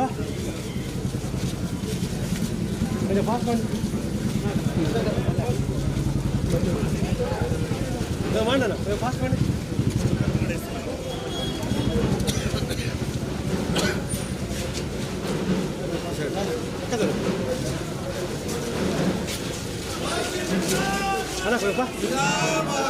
ba? Ano ba? Ano ba? Ano ba? Ano ba? Ano ba?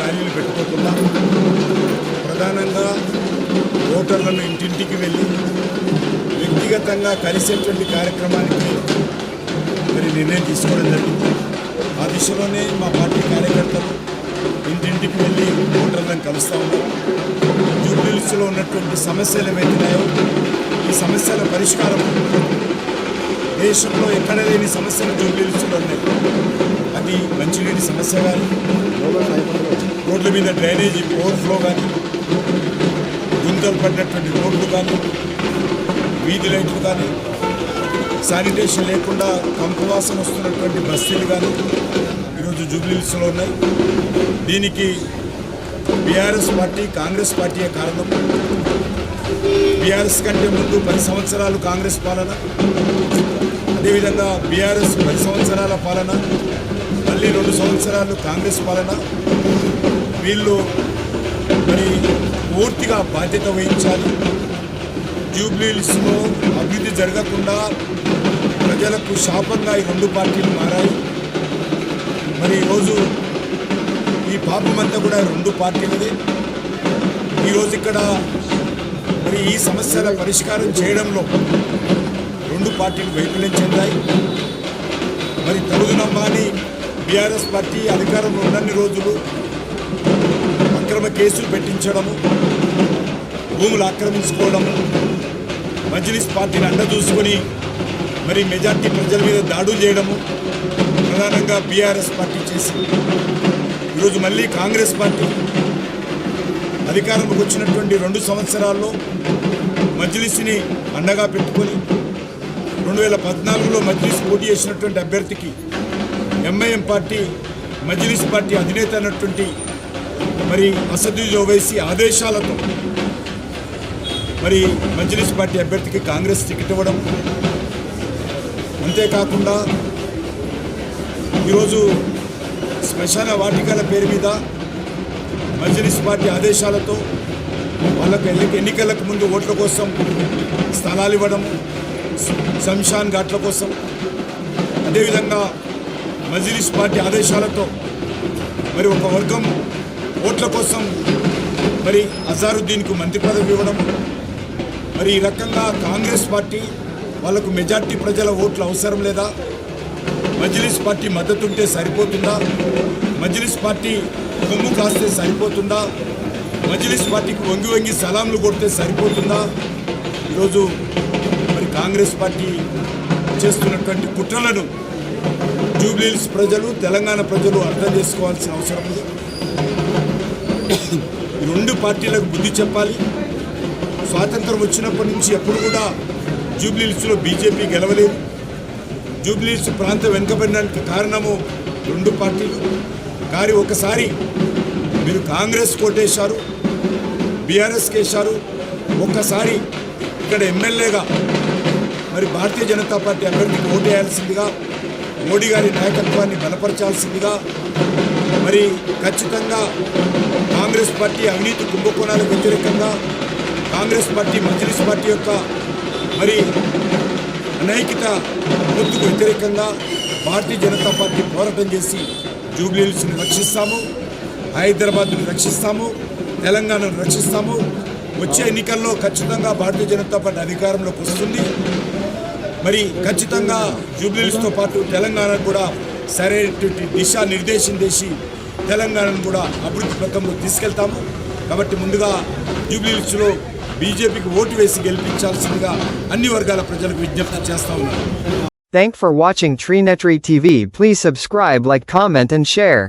ర్యాలీలు పెట్టుకోకుండా ప్రధానంగా ఓటర్లను ఇంటింటికి వెళ్ళి వ్యక్తిగతంగా కలిసేటువంటి కార్యక్రమానికి మరి నిర్ణయం తీసుకోవడం జరిగింది. ఆ దిశలోనే మా పార్టీ కార్యకర్తలు ఇంటింటికి వెళ్ళి ఓటర్లను కలుస్తూ ఉన్నాం జూబ్లీస్లో ఉన్నటువంటి సమస్యలు ఏవైతున్నాయో ఈ సమస్యల పరిష్కారం దేశంలో ఎక్కడ లేని సమస్యలు జూబ్లీస్లో ఉన్నాయి. అది మంచినీటి సమస్య కానీ రోడ్ల మీద డ్రైనేజీ ఓవర్ఫ్లో కానీ గుంతలు పడినటువంటి రోడ్లు కానీ వీధి లైట్లు కానీ శానిటేషన్ లేకుండా కంపవాసన వస్తున్నటువంటి బస్తీలు కానీ ఈరోజు జూబ్లీస్లో ఉన్నాయి. దీనికి బీఆర్ఎస్ పార్టీ కాంగ్రెస్ పార్టీయే కారణం? బీఆర్ఎస్ కంటే ముందు పది సంవత్సరాలు కాంగ్రెస్ పాలన. అదేవిధంగా బీఆర్ఎస్ పది సంవత్సరాల పాలన మళ్ళీ రెండు సంవత్సరాలు కాంగ్రెస్ పాలన. వీళ్ళు మరి పూర్తిగా బాధ్యత వహించాలి. జూబ్లీస్లో అభివృద్ధి జరగకుండా ప్రజలకు శాపంగా ఈ రెండు పార్టీలు మారాయి. మరి ఈరోజు ఈ పాపమంతా కూడా రెండు పార్టీలదే. ఈరోజు ఇక్కడ మరి ఈ సమస్యల పరిష్కారం చేయడంలో రెండు పార్టీలు వైఫల్యం చెందాయి. మరి తగుదునమ్మాని బీఆర్ఎస్ పార్టీ అధికారంలో ఉన్నన్ని రోజులు అక్రమ కేసులు పెట్టించడము భూములు ఆక్రమించుకోవడము మజ్లిస్ పార్టీని అండ చూసుకొని మరి మెజార్టీ ప్రజల మీద దాడులు చేయడము ప్రధానంగా బీఆర్ఎస్ పార్టీ చేసింది. ఈరోజు మళ్ళీ కాంగ్రెస్ పార్టీ అధికారంలోకి వచ్చినటువంటి రెండు సంవత్సరాల్లో మజ్లిస్ని అండగా పెట్టుకొని రెండు వేల పద్నాలుగులో మజ్లిస్ పోటీ చేసినటువంటి అభ్యర్థికి ఎంఐఎం పార్టీ మజ్లిస్ పార్టీ అధినేత అన్నటువంటి మరి అసదుద్దీన్ ఓవైసీ ఆదేశాలతో మరి మజ్లిస్ పార్టీ అభ్యర్థికి కాంగ్రెస్ టికెట్ ఇవ్వడం. అంతేకాకుండా ఈరోజు శ్మశాన వాటికల పేరు మీద మజ్లిస్ పార్టీ ఆదేశాలతో వాళ్ళకు ఎన్నిక ఎన్నికలకు ముందు ఓట్ల కోసం స్థలాలు ఇవ్వడం శంషాన్ ఘాట్ల కోసం. అదేవిధంగా మజ్లిస్ పార్టీ ఆదేశాలతో మరి ఒక వర్గం ఓట్ల కోసం మరి అజారుద్దీన్కు మంత్రి పదవి ఇవ్వడం మరి ఈ రకంగా కాంగ్రెస్ పార్టీ వాళ్ళకు మెజార్టీ ప్రజల ఓట్లు అవసరం లేదా? మజ్లిస్ పార్టీ మద్దతు ఉంటే సరిపోతుందా? మజ్లిస్ పార్టీ కొమ్ము కాస్తే సరిపోతుందా? మజ్లిస్ పార్టీకి వంగి వంగి సలాంలు కొడితే సరిపోతుందా? ఈరోజు మరి కాంగ్రెస్ పార్టీ చేస్తున్నటువంటి కుట్రలను జూబ్లీహిల్స్ ప్రజలు తెలంగాణ ప్రజలు అర్థం చేసుకోవాల్సిన అవసరం ఉంది. రెండు పార్టీలకు బుద్ధి చెప్పాలి. స్వాతంత్రం వచ్చినప్పటి నుంచి ఎప్పుడు కూడా జూబ్లీహిల్స్లో బీజేపీ గెలవలేదు. జూబ్లీహిల్స్ ప్రాంతం వెనుకబడినానికి కారణము రెండు పార్టీలు. కానీ ఒకసారి మీరు కాంగ్రెస్ కోటేశారు బీఆర్ఎస్ కేశారు ఒక్కసారి ఇక్కడ ఎమ్మెల్యేగా మరి భారతీయ జనతా పార్టీ అభ్యర్థికి ఓటేయాల్సిందిగా మోడీ గారి నాయకత్వాన్ని బలపరచాల్సిందిగా మరి ఖచ్చితంగా కాంగ్రెస్ పార్టీ అవినీతి కుంభకోణాలకు వ్యతిరేకంగా కాంగ్రెస్ పార్టీ మజ్లిస్ పార్టీ యొక్క మరి అనైకిత పొత్తుకు వ్యతిరేకంగా భారతీయ జనతా పార్టీ పోరాటం చేసి జూబ్లీహిల్స్ని రక్షిస్తాము హైదరాబాద్ని రక్షిస్తాము తెలంగాణను రక్షిస్తాము. వచ్చే ఎన్నికల్లో ఖచ్చితంగా భారతీయ జనతా పార్టీ అధికారంలోకి వస్తుంది. మరి ఖచ్చితంగా జూబ్లీహిల్స్తో పాటు తెలంగాణ కూడా సరైనటువంటి దిశా నిర్దేశం చేసి తెలంగాణను కూడా అభివృద్ధి పథకంలో తీసుకెళ్తాము కాబట్టి ముందుగా జూబ్లీహిల్స్లో బీజేపీకి ఓటు వేసి గెలిపించాల్సిందిగా అన్ని వర్గాల ప్రజలకు విజ్ఞప్తి చేస్తా ఉన్నాను Thank for watching Treenetry TV. Please subscribe, like, comment and share.